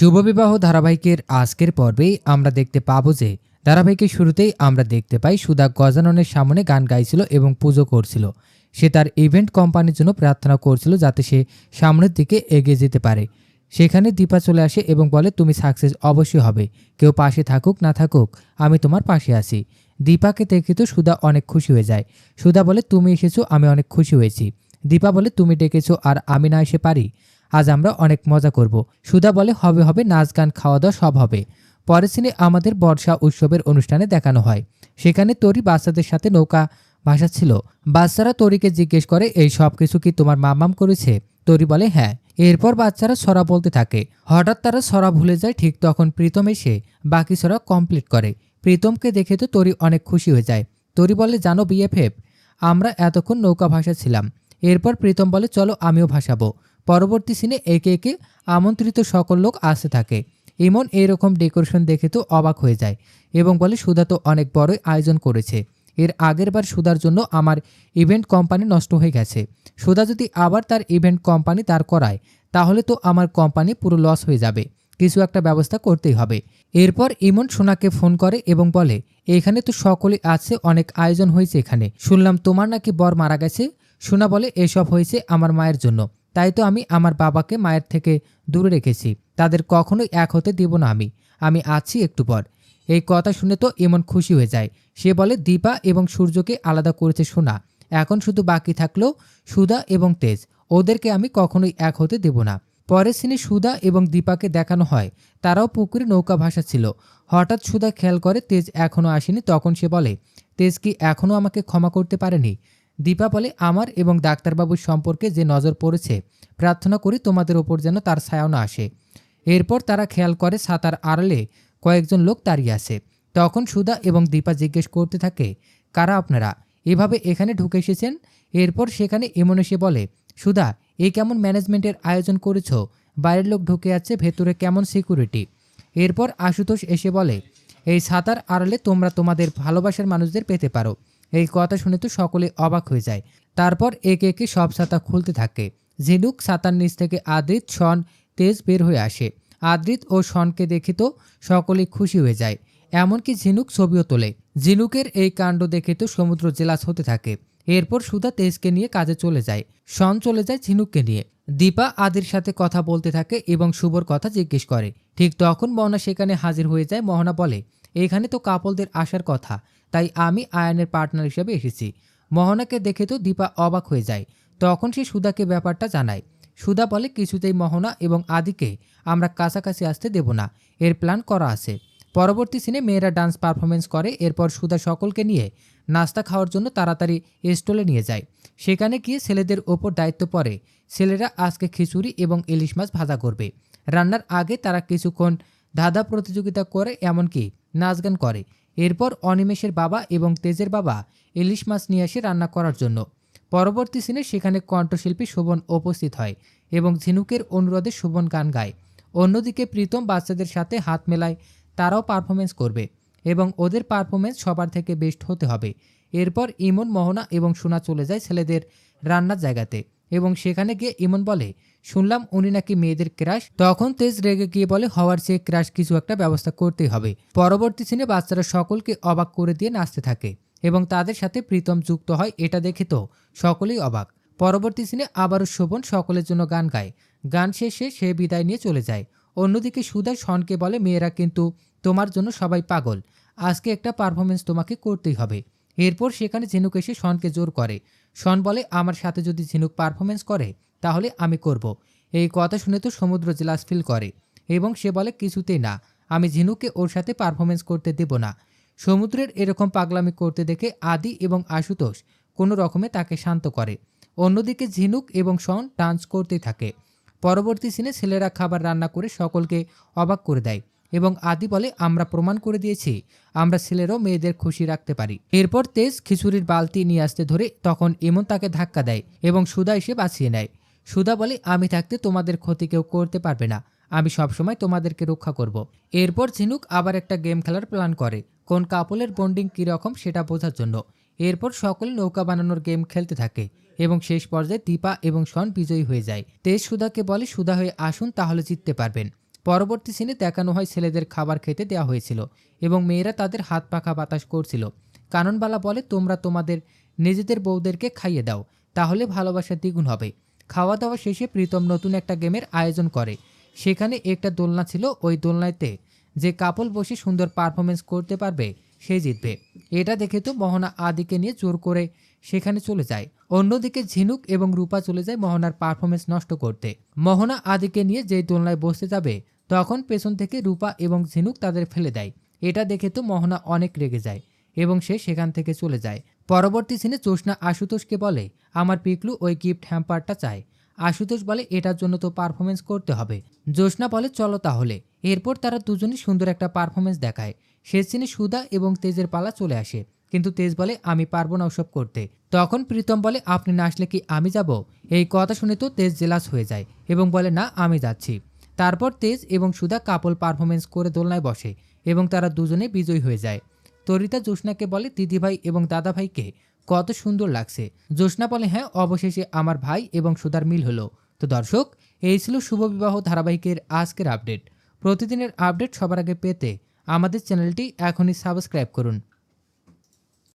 শুভবিবাহ ধারাবাহিকের আজকের পর্বেই আমরা দেখতে পাবো যে ধারাবাহিকের শুরুতেই আমরা দেখতে পাই সুধা গজাননের সামনে গান গাইছিল এবং পুজো করছিল। সে তার ইভেন্ট কোম্পানির জন্য প্রার্থনা করছিল যাতে সে সামনের দিকে এগিয়ে যেতে পারে। সেখানে দীপা চলে আসে এবং বলে, তুমি সাকসেস অবশ্যই হবে। কেউ পাশে থাকুক, না থাকুক, আমি তোমার পাশে আছি। দীপাকে দেখে তো সুধা অনেক খুশি হয়ে যায়। সুধা বলে, তুমি এসেছ, আমি অনেক খুশি হয়েছি। দীপা বলে, তুমি ডেকেছো, আর আমি না এসে পারি? আজ আমরা অনেক মজা করব। সুধা বলে, হবে হবে, নাচ গান খাওয়া দাওয়া সব হবে। পরের সিনে আমাদের বর্ষা উৎসবের অনুষ্ঠানে দেখানো হয়। সেখানে তরি বাচ্চাদের সাথে নৌকা ভাসাচ্ছিল বাচ্চারা তরিকে জিজ্ঞেস করে, এই সব কিছু কি তোমার মামাম করেছে? তরি বলে হ্যাঁ। এরপর বাচ্চারা সরা বলতে থাকে। হঠাৎ তারা সরা ভুলে যায়, ঠিক তখন প্রীতম এসে বাকি সরা কমপ্লিট করে। প্রীতমকে দেখে তো তরি অনেক খুশি হয়ে যায়। তরি বলে, জানো, বিএফএফ, আমরা এতক্ষণ নৌকা ভাসা ছিলাম। এরপর প্রীতম বলে, চলো, আমিও ভাসাবো। পরবর্তী সিনে একে একে আমন্ত্রিত সকল লোক আসতে থাকে। ইমন এরকম ডেকোরেশন দেখে তো অবাক হয়ে যায় এবং বলে, সুধা তো অনেক বড়ই আয়োজন করেছে। এর আগের বার সুধার জন্য আমার ইভেন্ট কোম্পানি নষ্ট হয়ে গেছে। সুধা যদি আবার তার ইভেন্ট কোম্পানি দাঁড় করায়, তাহলে তো আমার কোম্পানি পুরো লস হয়ে যাবে। কিছু একটা ব্যবস্থা করতেই হবে। এরপর ইমন সোনাকে ফোন করে এবং বলে, এখানে তো সকলে আছে, অনেক আয়োজন হয়েছে এখানে। শুনলাম তোমার নাকি বর মারা গেছে? সোনা বলে, এসব হয়েছে আমার মায়ের জন্য। তাই তো আমি আমার বাবাকে মায়ের থেকে দূরে রেখেছি। তাদের কখনোই এক হতে দিব না আমি। আমি আছি একটু পর। এই কথা শুনে তো এমন খুশি হয়ে যায়। সে বলে, দীপা এবং সূর্যকে আলাদা করেছে সোনা। এখন শুধু বাকি থাকল সুধা এবং তেজ। ওদেরকে আমি কখনোই এক হতে দেব না। পরের সিনে সুধা এবং দীপাকে দেখানো হয়। তারাও পুকুরে নৌকা ভাসা ছিল। হঠাৎ সুধা খেয়াল করে তেজ এখনও আসেনি। তখন সে বলে, তেজ কি এখনও আমাকে ক্ষমা করতে পারেনি? দীপা বলে, আমার এবং ডাক্তারবাবুর সম্পর্কে যে নজর পড়েছে, প্রার্থনা করি তোমাদের ওপর যেন তার ছায়াও না আসে। এরপর তারা খেয়াল করে সাঁতার আড়ালে কয়েকজন লোক দাঁড়িয়ে আছে। তখন সুধা এবং দীপা জিজ্ঞেস করতে থাকে, কারা আপনারা? এভাবে এখানে ঢুকে এসেছেন? এরপর সেখানে এমন এসে বলে, সুধা, এ কেমন ম্যানেজমেন্টের আয়োজন করেছ? বাইরের লোক ঢুকে আছে, ভেতরে কেমন সিকিউরিটি? এরপর আশুতোষ এসে বলে, এই সাঁতার আড়ালে তোমরা তোমাদের ভালোবাসার মানুষদের পেতে পারো। এই কথা শুনে তো সকলে অবাক হয়ে যায়। তারপর একে একে সব ছাতা খুলতে থাকে। ঝিনুক ছাতার নিচ থেকে আদ্রিত, শন, তেজ বের হয়ে আসে। আদ্রিত ও শনকে দেখে তো সকলেই খুশি হয়ে যায়। এমনকি ঝিনুক ছবিও তোলে। ঝিনুকের এই কাণ্ড দেখে তো সমুদ্র জেলাস হতে থাকে। এরপর সুধা তেজকে নিয়ে কাজে চলে যায়। শন চলে যায় ঝিনুককে নিয়ে। দীপা আদির সাথে কথা বলতে থাকে এবং শুভর কথা জিজ্ঞেস করে। ঠিক তখন মহনা সেখানে হাজির হয়ে যায়। মহনা বলে, এখানে তো কাপলদের আসার কথা। তাই আমি আয়নের পার্টনার হিসেবে এসেছি। মহনাকে দেখে তো দীপা অবাক হয়ে যায়। তখন সে সুদাকে ব্যাপারটা জানায়। সুদা বলে, কিছুতেই মহনা এবং আদিকে আমরা কাছাকাছি আসতে দেব না। এর প্ল্যান করা আছে। পরবর্তী সিনে মেয়েরা ডান্স পারফরমেন্স করে। এরপর সুদা সকলকে নিয়ে নাস্তা খাওয়ার জন্য তাড়াতাড়ি স্টলে নিয়ে যায়। সেখানে গিয়ে ছেলেদের ওপর দায়িত্ব পড়ে। ছেলেরা আজকে খিচুড়ি এবং ইলিশ মাছ ভাজা করবে। রান্নার আগে তারা কিছুক্ষণ ধাঁধা প্রতিযোগিতা করে, এমনকি নাচ গান করে। এরপর অনিমেষের বাবা এবং তেজের বাবা ইলিশ মাছ নিয়ে আসে রান্না করার জন্য। পরবর্তী সিনে সেখানে কণ্ঠশিল্পী শোভন উপস্থিত হয় এবং ঝিনুকের অনুরোধে শোভন গান গায়। অন্যদিকে প্রীতম বাচ্চাদের সাথে হাত মেলায়, তারাও পারফরমেন্স করবে এবং ওদের পারফরমেন্স সবার থেকে বেস্ট হতে হবে। এরপর ইমন, মোহনা এবং সোনা চলে যায় ছেলেদের রান্নার জায়গাতে। এবং সেখানে গিয়ে ইমন বলে, শুনলাম উনি নাকি মেয়েদের ক্রাশ। তখন তেজ রেগে গিয়ে বলে, হওয়ার চেয়ে ক্রাশ কিছু একটা ব্যবস্থা করতেই হবে। পরবর্তী সিনে বাচ্চারা সকলকে অবাক করে দিয়ে নাচতে থাকে এবং তাদের সাথে প্রীতম যুক্ত হয়, এটা দেখে তো সকলেই অবাক। পরবর্তী সিনে আবারও শোভন সকলের জন্য গান গায়। গান শেষে সে বিদায় নিয়ে চলে যায়। অন্যদিকে সুধা শনকে বলে, মেয়েরা কিন্তু তোমার জন্য সবাই পাগল। আজকে একটা পারফরমেন্স তোমাকে করতেই হবে। এরপর সেখানে ঝিনুক এসে শনকে জোর করে। শন বলে, আমার সাথে যদি ঝিনুক পারফরমেন্স করে, তাহলে আমি করব। এই কথা শুনে তো সমুদ্র জেলাস ফিল করে এবং সে বলে, কিছুতেই না, আমি ঝিনুককে ওর সাথে পারফরমেন্স করতে দেব না। সমুদ্রের এরকম পাগলামি করতে দেখে আদি এবং আশুতোষ কোনো রকমে তাকে শান্ত করে। অন্যদিকে ঝিনুক এবং শন ডান্স করতেই থাকে। পরবর্তী সিনে ছেলেরা খাবার রান্না করে সকলকে অবাক করে দেয়। এবং আদি বলে, আমরা প্রমাণ করে দিয়েছি, আমরা ছেলেরও মেয়েদের খুশি রাখতে পারি। এরপর তেজ খিচুড়ির বালতি নিয়ে আসতে ধরে তখন এমন তাকে ধাক্কা দেয় এবং সুধা এসে বাঁচিয়ে নেয়। সুধা বলে, আমি থাকতে তোমাদের ক্ষতি কেউ করতে পারবে না, আমি সবসময় তোমাদেরকে রক্ষা করব। এরপর ঝিনুক আবার একটা গেম খেলার প্ল্যান করে, কোন কাপলের বন্ডিং কীরকম সেটা বোঝার জন্য। এরপর সকলে নৌকা বানানোর গেম খেলতে থাকে এবং শেষ পর্যায়ে দীপা এবং শন বিজয়ী হয়ে যায়। তেজ সুধাকে বলে, সুধা হয়ে আসুন, তাহলে জিততে পারবেন। পরবর্তী সিনে দেখানো হয় ছেলেদের খাবার খেতে দেওয়া হয়েছিল এবং মেয়েরা তাদের হাত পাখা বাতাস করছিল। কাননবালা বলে, তোমরা তোমাদের নিজেদের বউদেরকে খাইয়ে দাও, তাহলে ভালোবাসা দ্বিগুণ হবে। খাওয়া দাওয়া শেষে প্রীতম নতুন একটা গেমের আয়োজন করে। সেখানে একটা দোলনা ছিল ওই দোলনাতে, যে কাপল বসে সুন্দর পারফরমেন্স করতে পারবে। সে জিতবে। এটা দেখে তো মোহনা আদিকে নিয়ে জোর করে সেখানে চলে যায়। অন্যদিকে ঝিনুক এবং রূপা চলে যায় মোহনার পারফরমেন্স নষ্ট করতে। মোহনা আদিকে নিয়ে যেই দোলনায় বসতে যাবে, তখন পেছন থেকে রূপা এবং ঝিনুক তাদের ফেলে দেয়। এটা দেখে তো মোহনা অনেক রেগে যায় এবং সে সেখান থেকে চলে যায়। পরবর্তী সিনে জোসনা আশুতোষকে বলে, আমার পিকলু ওই গিফট হ্যাম্পারটা চায়। আশুতোষ বলে, এটার জন্য তো পারফরমেন্স করতে হবে। জোসনা বলে, চলো তাহলে। এরপর তারা দুজনই সুন্দর একটা পারফরমেন্স দেখায়। শেষ সিনে সুধা এবং তেজের পালা চলে আসে। কিন্তু তেজ বলে, আমি পারব না ওসব করতে। তখন প্রীতম বলে, আপনি না আসলে কি আমি যাব? এই কথা শুনে তো তেজ জেলাস হয়ে যায় এবং বলে, না, আমি যাচ্ছি। তারপর তেজ এবং সুধা কাপল পারফরমেন্স করে দোলনায় বসে এবং তারা দুজনে বিজয়ী হয়ে যায়। তরিতা জোসনাকে বলে, দিদিভাই এবং দাদাভাইকে কত সুন্দর লাগছে। জোসনা বলে হ্যাঁ অবশেষে আমার ভাই এবং সুধার মিল হলো। তো দর্শক, এই ছিল শুভ বিবাহ ধারাবাহিকের আজকের আপডেট। প্রতিদিনের আপডেট সবার আগে পেতে আমাদের চ্যানেলটি এখনই সাবস্ক্রাইব করুন।